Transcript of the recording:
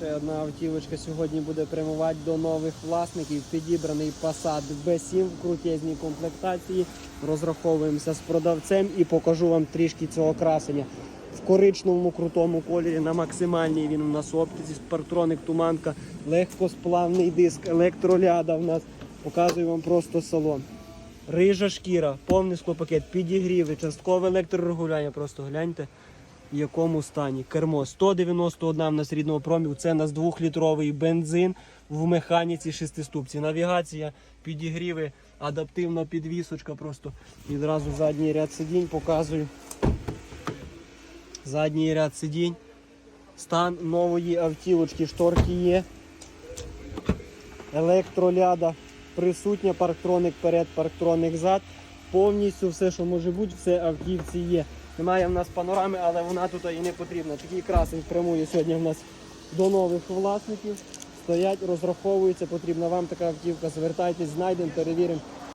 Ще одна автівочка сьогодні буде прямувати до нових власників. Підібраний Passat B7 в крутезній комплектації. Розраховуємося з продавцем і покажу вам трішки цього красення. В коричневому крутому кольорі на максимальній він у нас оптиці, спарктроник, туманка, легкосплавний диск, електроляда в нас. Показую вам просто салон. Рижа шкіра, повний склопакет, підігріви, часткове електрорегулювання. Просто гляньте якому стані. Кермо 191 в нас рідного промів. Це у нас двохлітровий бензин в механіці шестиступці. Навігація, підігріви, адаптивна підвісочка. Просто відразу задній ряд сидінь показую. Задній ряд сидінь. Стан нової автівочки, шторки є. Електроляда присутня, парктроник перед, парктроник зад. Повністю все, що може бути, все автівці є. Немає в нас панорами, але вона тут і не потрібна. Такий красень прямує сьогодні в нас до нових власників. Стоять, розраховуються, потрібна вам така автівка. Звертайтесь, знайдемо, перевіримо.